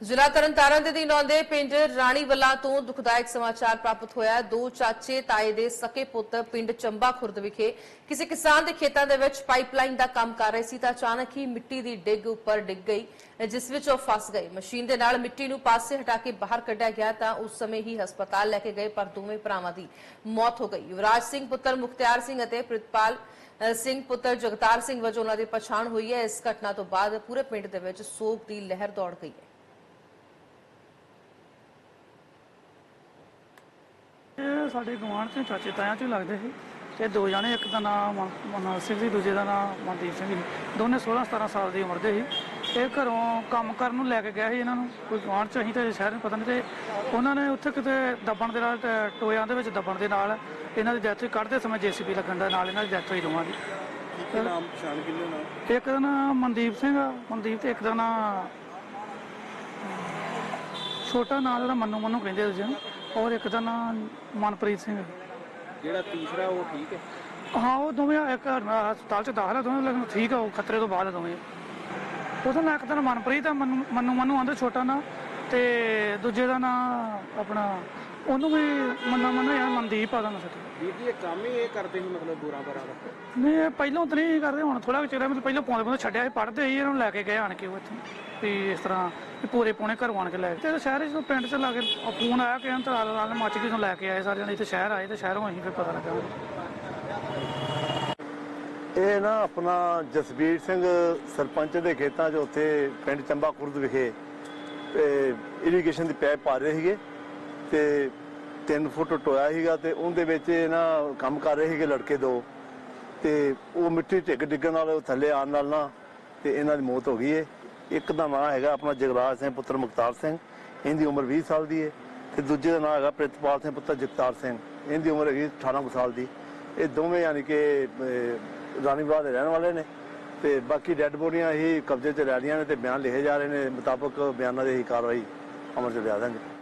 ਜ਼ਿਲ੍ਹਾ ਤਰਨਤਾਰਨ ਦੇ ਦਿਨ ਆਉਂਦੇ ਪਿੰਡ ਰਾਣੀ ਰਾਣੀਵਾਲਾ ਤੋਂ ਦੁਖਦਾਇਕ ਸਮਾਚਾਰ ਪ੍ਰਾਪਤ ਹੋਇਆ ਦੋ ਚਾਚੇ ਤਾਏ ਦੇ ਸਕੇ ਪੁੱਤ ਪਿੰਡ ਚੰਬਾ ਖੁਰਦ ਵਿਖੇ ਕਿਸੇ ਕਿਸਾਨ ਦੇ ਖੇਤਾਂ ਦੇ ਵਿੱਚ ਪਾਈਪਲਾਈਨ ਦਾ ਕੰਮ ਕਰ ਰਹੇ ਸੀ ਤਾਂ ਅਚਾਨਕ ਹੀ ਮਿੱਟੀ ਦੀ ਡਿੱਗ ਉੱਪਰ ਡਿੱਗ ਗਈ, ਜਿਸ ਵਿੱਚ ਉਹ ਫਸ ਗਏ ਮਸ਼ੀਨ ਦੇ ਨਾਲ ਮਿੱਟੀ ਨੂੰ ਪਾਸੇ ਹਟਾ ਕੇ ਬਾਹਰ ਕੱਢਿਆ ਗਿਆ ਤਾਂ ਉਸ ਸਮੇਂ ਹੀ ਹਸਪਤਾਲ ਲੈ ਕੇ ਗਏ, ਪਰ ਦੋਵੇਂ ਭਰਾਵਾਂ ਦੀ ਮੌਤ ਹੋ ਗਈ। ਯੁਵਰਾਜ ਸਿੰਘ ਪੁੱਤਰ ਮੁਖਤਿਆਰ ਸਿੰਘ ਅਤੇ ਪ੍ਰਿਤਪਾਲ ਸਿੰਘ ਪੁੱਤਰ ਜਗਤਾਰ ਸਿੰਘ ਵਜੋਂ ਉਹਨਾਂ ਦੀ ਪਛਾਣ ਹੋਈ ਹੈ। ਇਸ ਘਟਨਾ ਤੋਂ ਬਾਅਦ ਪੂਰੇ ਪਿੰਡ ਦੇ ਵਿੱਚ ਸੋਗ ਦੀ ਲਹਿਰ ਦੌੜ ਗਈ ਹੈ। ਇਹ ਸਾਡੇ ਗਵਾਂਢ ਚ ਚਾਚੇ ਤਾਇਆਂ ਚ ਲੱਗਦੇ ਸੀ ਤੇ ਦੋ ਜਣੇ ਇੱਕ ਦਾ ਨਾਮ ਮਨੋਜ ਸਿੰਘ ਸੀ ਦੂਜੇ ਦਾ ਨਾਮ ਮਨਦੀਪ ਸਿੰਘ ਸੀ। ਦੋਨੇ 16 17 ਸਾਲ ਦੀ ਉਮਰ ਦੇ ਸੀ। ਇਹ ਘਰੋਂ ਕੰਮ ਕਰਨ ਨੂੰ ਲੈ ਕੇ ਗਿਆ ਸੀ ਇਹਨਾਂ ਨੂੰ। ਕੋਈ ਗਵਾਂਢ ਚ ਅਸੀਂ ਤੇ ਸ਼ਹਿਰ ਨੂੰ ਪਤਾ ਨਹੀਂ ਤੇ ਉਹਨਾਂ ਨੇ ਉੱਥੇ ਕਿਤੇ ਦੱਬਣ ਦੇ ਨਾਲ ਟੋਇਆਂ ਦੇ ਵਿੱਚ ਦੱਬਣ ਦੇ ਨਾਲ ਇਹਨਾਂ ਦੀ ਡੈਥ ਕੱਢਦੇ ਸਮੇਂ ਜੀਸੀਬੀ ਲੱਗਣ ਦਾ ਨਾਲ ਇਹਨਾਂ ਦੀ ਡੈਥ ਹੋਈ ਦੋਵਾਂ ਦੀ। ਕੀ ਨਾਮ ਪਛਾਣ ਕਿੰਨੇ ਨਾਮ ਇੱਕ ਦਾ ਨਾਮ ਮਨਦੀਪ ਸਿੰਘ ਆ ਮਨਦੀਪ ਤੇ ਇੱਕ ਦਾ ਨਾਮ ਛੋਟਾ ਨਾਂ ਜਿਹੜਾ ਮੰਨੂ ਮੰਨੂ ਕਹਿੰਦੇ ਦੂਜੇ ਨੂੰ ਔਰ ਇੱਕ ਦਾ ਨਾਮ ਮਨਪ੍ਰੀਤ ਸਿੰਘ ਜਿਹੜਾ ਤੀਸਰਾ ਉਹ ਠੀਕ ਹੈ? ਹਾਂ ਉਹ ਦੋਵੇਂ ਇੱਕ ਹਸਪਤਾਲ ਚ ਦਾਖਲ ਆ ਦੋਵੇਂ ਲੇਕਿਨ ਠੀਕ ਆ ਉਹ ਖਤਰੇ ਤੋਂ ਬਾਹਰ ਆ ਦੋਵੇਂ। ਉਹਦਾ ਨਾਂ ਇੱਕ ਦਾ ਨਾਂ ਮਨਪ੍ਰੀਤ ਆ ਮੰਨੂ ਮੰਨੂ ਮੰਨੂ ਆਂਦਾ ਛੋਟਾ ਨਾਂ ਤੇ ਦੂਜੇ ਦਾ ਨਾਂ ਆਪਣਾ ਉਹਨੂੰ ਵੀ ਮੰਨਾ ਮੰਨਾ ਯਾਰ ਮਨਦੀਪ ਆ ਦਾ ਨਾਂ ਸੱਚ ਵੀਰ ਜੀ ਇਹ ਕੰਮ ਹੀ ਇਹ ਕਰਦੇ ਸੀ ਮਤਲਬ ਬੁਰਾ ਬਰਾ ਦਾ? ਨਹੀਂ ਇਹ ਪਹਿਲਾਂ ਤਾਂ ਨਹੀਂ ਕਰਦੇ ਹੁਣ ਥੋੜਾ ਚਿਰ ਮਤਲਬ ਪਹਿਲਾਂ ਪਾਉਂਦੇ ਪਾਉਂਦੇ ਛੱਡਿਆ ਸੀ ਪੜਦੇ ਸੀ ਇਹਨਾਂ ਨੂੰ ਲੈ ਕੇ ਗਏ ਆਣ ਕੇ ਉਹ ਇੱਥੇ। ਵੀ ਇਸ ਤਰ੍ਹਾਂ ਵੀ ਪੂਰੇ ਪੌਣੇ ਘਰੋਂ ਆਣ ਕੇ ਲੈ ਗਏ। ਤੇ ਸ਼ਹਿਰ ਚ ਪਿੰਡ ਚ ਲਾ ਕੇ ਫੋਨ ਆਇਆ ਕਿ ਅੰਤਰ ਨਾਲ ਨਾਲ ਮੱਚ ਕੇ ਤੋਂ ਲੈ ਕੇ ਆਏ ਸਾਰੇ ਜਣੇ ਇੱਥੇ ਸ਼ਹਿਰ ਆਏ ਤੇ ਸ਼ਹਿਰੋਂ ਅਸੀਂ ਫਿਰ ਪਤਾ ਲੱਗਾ। ਇਹ ਨਾ ਆਪਣਾ ਜਸਬੀਰ ਸਿੰਘ ਸਰਪੰਚ ਦੇ ਖੇਤਾਂ 'ਚ ਉੱਥੇ ਪਿੰਡ ਚੰਬਾ ਖੁਰਦ ਵਿਖੇ ਇਰੀਗੇਸ਼ਨ ਦੀ ਪਾਈਪ ਪਾ ਰਹੇ ਸੀਗੇ। ਤੇ 3 ਫੁੱਟ ਟੋਇਆ ਸੀਗਾ ਤੇ ਉਹਦੇ ਵਿੱਚ ਇਹ ਨਾ ਕੰਮ ਕਰ ਰਹੇ ਸੀਗੇ ਲੜਕੇ ਦੋ। ਤੇ ਉਹ ਮਿੱਟੀ ਢਿੱਗ ਡਿੱਗਣ ਨਾਲ ਉਹ ਥੱਲੇ ਆਉਣ ਨਾਲ ਨਾ ਤੇ ਇਹਨਾਂ ਦੀ ਮੌਤ ਹੋ ਗਈ ਹੈ ਇੱਕ ਦਾ ਨਾਂ ਹੈਗਾ ਆਪਣਾ ਜਗਰਾਜ ਸਿੰਘ ਪੁੱਤਰ ਮੁਖਤਾਰ ਸਿੰਘ। ਇਹਦੀ ਉਮਰ 20 ਸਾਲ ਦੀ ਹੈ ਤੇ ਦੂਜੇ ਦਾ ਨਾਂ ਹੈਗਾ ਪ੍ਰਿਤਪਾਲ ਸਿੰਘ ਪੁੱਤਰ ਜਗਤਾਰ ਸਿੰਘ। ਇਹਦੀ ਉਮਰ ਹੈਗੀ 18 ਕੁ ਸਾਲ ਦੀ। ਇਹ ਦੋਵੇਂ ਯਾਨੀ ਕਿ ਅਹ, ਦੇ ਰਹਿਣ ਵਾਲੇ ਨੇ ਤੇ ਬਾਕੀ ਡੈੱਡ ਬੋਡੀਆਂ ਹੀ ਕਬਜ਼ੇ 'ਚ ਲੈ ਲਈਆਂ ਨੇ ਤੇ ਬਿਆਨ ਲਿਖੇ ਜਾ ਰਹੇ ਨੇ ਮੁਤਾਬਕ ਬਿਆਨਾਂ ਦੀ ਹੀ ਕਾਰਵਾਈ ਅਮਲ 'ਚ ਲਿਆ ਦਾਂਗੇ।